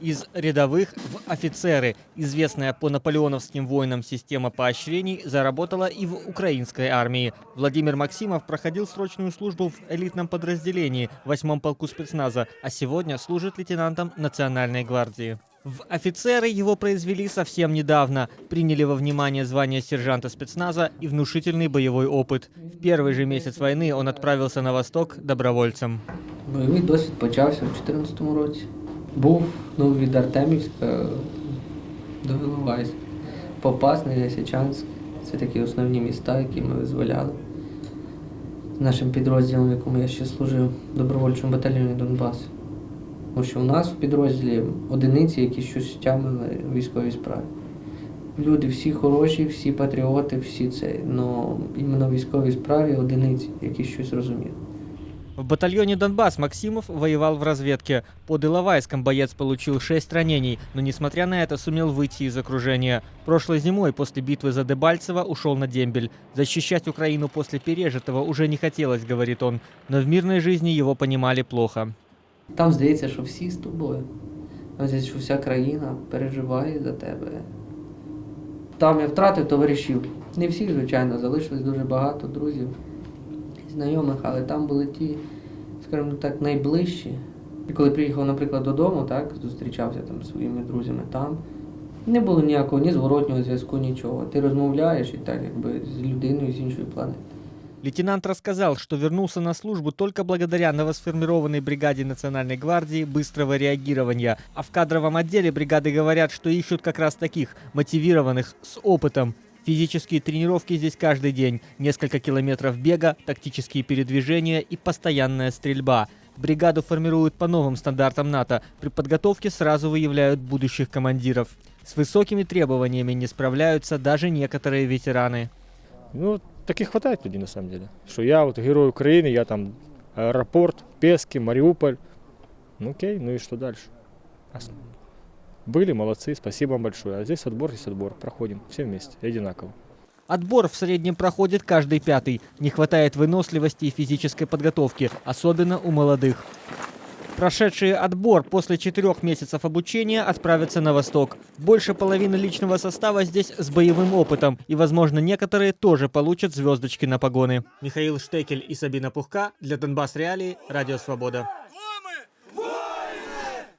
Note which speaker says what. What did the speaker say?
Speaker 1: Из рядовых в офицеры. Известная по наполеоновским войнам система поощрений заработала и в украинской армии. Владимир Максимов проходил срочную службу в элитном подразделении 8-м полку спецназа, а сегодня служит лейтенантом Национальной гвардии. В офицеры его произвели совсем недавно. Приняли во внимание звание сержанта спецназа и внушительный боевой опыт. В первый же месяц войны он отправился на восток добровольцем.
Speaker 2: Бойовий досвід почався у 2014 році. Був ну, від Артемівська до Іловайська. Попасний, Лисичанськ. Це такі основні міста, які ми визволяли. З нашим підрозділом, в якому я ще служив, добровольчому батальйоні Донбас. Тому що у нас в підрозділі одиниці, які щось тямили в військовій справі. Люди всі хороші, всі патріоти, всі це. але іменно в військовій справі одиниці, які щось розуміють.
Speaker 1: В батальоне «Донбасс» Максимов воевал в разведке. Под Иловайском боец получил 6 ранений, но несмотря на это сумел выйти из окружения. Прошлой зимой после битвы за Дебальцево ушел на дембель. Защищать Украину после пережитого уже не хотелось, говорит он, но в мирной жизни его понимали плохо.
Speaker 2: Там здається, що всі з тобою. Там здається, що вся країна переживає за тебе. Там я втратив товаришів. Не всі, звичайно, залишилось дуже багато друзів, знайомих, але там були ті, скажімо так, найближчі. І коли приїхав, наприклад, додому, так, зустрічався там зі своїми друзями там. Не було ніякого ні зворотнього зв'язку, нічого. Ти розмовляєш і так, якби з людиною з іншої планети.
Speaker 1: Лейтенант рассказал, что вернулся на службу только благодаря новосформированной бригаде Национальной гвардии быстрого реагирования. А в кадровом отделе бригады говорят, что ищут как раз таких, мотивированных, с опытом. Физические тренировки здесь каждый день, несколько километров бега, тактические передвижения и постоянная стрельба. Бригаду формируют по новым стандартам НАТО. При подготовке сразу выявляют будущих командиров. С высокими требованиями не справляются даже некоторые ветераны.
Speaker 3: Ну, таких хватает людей на самом деле. Что я вот герой Украины, я там аэропорт, Пески, Мариуполь. Ну окей, ну и что дальше? Были, молодцы, спасибо вам большое. А здесь отбор есть отбор. Проходим все вместе, одинаково.
Speaker 1: Отбор в среднем проходит каждый пятый. Не хватает выносливости и физической подготовки, особенно у молодых. Прошедшие отбор после четырех месяцев обучения отправятся на восток. Больше половины личного состава здесь с боевым опытом, и, возможно, некоторые тоже получат звездочки на погоны. Михаил Штекель и Сабина Пухка для Донбасс Реалии, Радио Свобода.